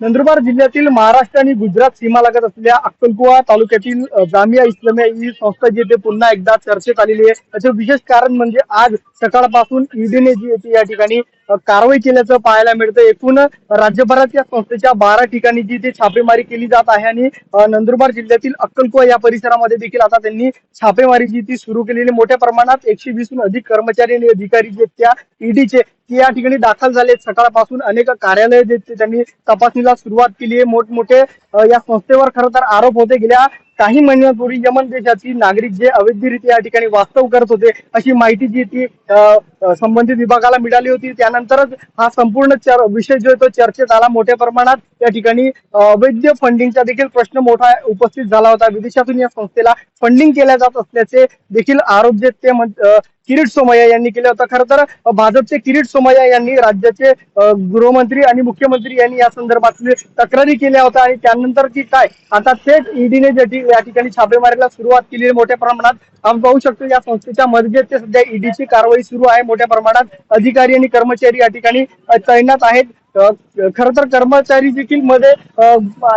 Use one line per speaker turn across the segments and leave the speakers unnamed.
नंदुरबार जिल्ह्यातील महाराष्ट्र आणि गुजरात सीमा लागत असलेल्या अक्कलकुवा तालुक्यातील जामिया इस्लामिया ही संस्था जी येथे पुन्हा एकदा चर्चेत आलेली आहे. त्याचं विशेष कारण म्हणजे आज सकाळपासून ईडीने जी येते या ठिकाणी कारवाई केल्याचं पाहायला मिळतं. एकूण राज्यभरात या संस्थेच्या बारा ठिकाणी जी ते छापेमारी केली जात आहे आणि नंदुरबार जिल्ह्यातील अक्कलकुवा या परिसरामध्ये देखील आता त्यांनी छापेमारी जी ती सुरू केलेली मोठ्या प्रमाणात एकशे वीसहून अधिक कर्मचारी आणि अधिकारी जे आहेत त्या ईडीचे ते या ठिकाणी दाखल झालेत सकाळपासून अनेक कार्यालय जे ते त्यांनी तपासणीला सुरुवात केली आहे. मोठमोठे या संस्थेवर खरं तर आरोप होते. गेल्या काही महिन्यांपूर्वी यमन देशातील नागरिक जे अवैधरित्या या ठिकाणी वास्तव करत होते अशी माहिती जी ती संबंधित विभागाला मिळाली होती त्यानंतरच हा संपूर्ण चर- विषय जो आहे तो चर्चेत आला. मोठ्या प्रमाणात या ठिकाणी अवैध फंडिंगचा देखील प्रश्न मोठा उपस्थित झाला होता. विदेशातून या संस्थेला फंडिंग केल्या जात असल्याचे देखील आरोप जे ते किरीट सोमय्या यांनी केलं होता. खरं तर भाजपचे किरीट सोमय्या यांनी राज्याचे गृहमंत्री आणि मुख्यमंत्री यांनी या संदर्भातली तक्रारी केल्या होत्या आणि त्यानंतर की काय आता थेट ईडीने जे या ठिकाणी छापेमारीला सुरुवात केली आहे मोठ्या प्रमाणात. आपण पाहू शकतो या संस्थेच्या मध्ये ते सध्या ईडीची कारवाई सुरू आहे. मोठ्या प्रमाणात अधिकारी आणि कर्मचारी या ठिकाणी तैनात आहेत. खर तर कर्मचारी देखील मध्ये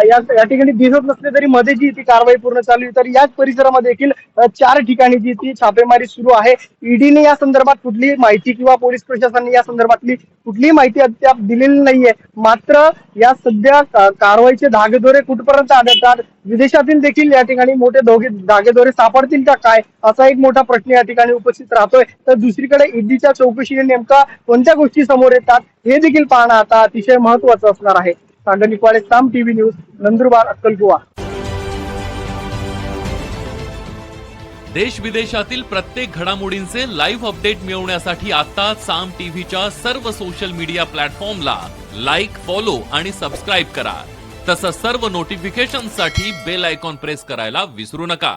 या ठिकाणी दिसत नसले तरी मध्ये जी ती कारवाई पूर्ण चालू आहे तर याच परिसरामध्ये देखील चार ठिकाणी जी ती छापेमारी सुरू आहे. ईडीने या संदर्भात कुठलीही माहिती किंवा पोलीस प्रशासनाने या संदर्भातली कुठलीही माहिती अद्याप दिलेली नाहीये. मात्र या सध्या कारवाईचे धागेदोरे कुठपर्यंत आढळतात? विदेशातील देखील या ठिकाणी मोठे दोघे धागेदोरे सापडतील का काय? असा एक मोठा प्रश्न या ठिकाणी उपस्थित राहतोय. तर दुसरीकडे ईडीच्या चौकशीने नेमका कोणत्या गोष्टी समोर येतात? हे देखील पाहणं आता अतिशय महत्वाचं असणार आहे. Sagar college Saam TV news Nandurbar अक्कलकुवा.
देश विदेशातील प्रत्येक घडामोडींचे लाईव्ह अपडेट मिळवण्यासाठी आता साम टीव्हीच्या सर्व सोशल मीडिया प्लॅटफॉर्मला लाईक फॉलो आणि सबस्क्राईब करा. तसंच सर्व नोटिफिकेशनसाठी बेल आयकॉन प्रेस करायला विसरू नका.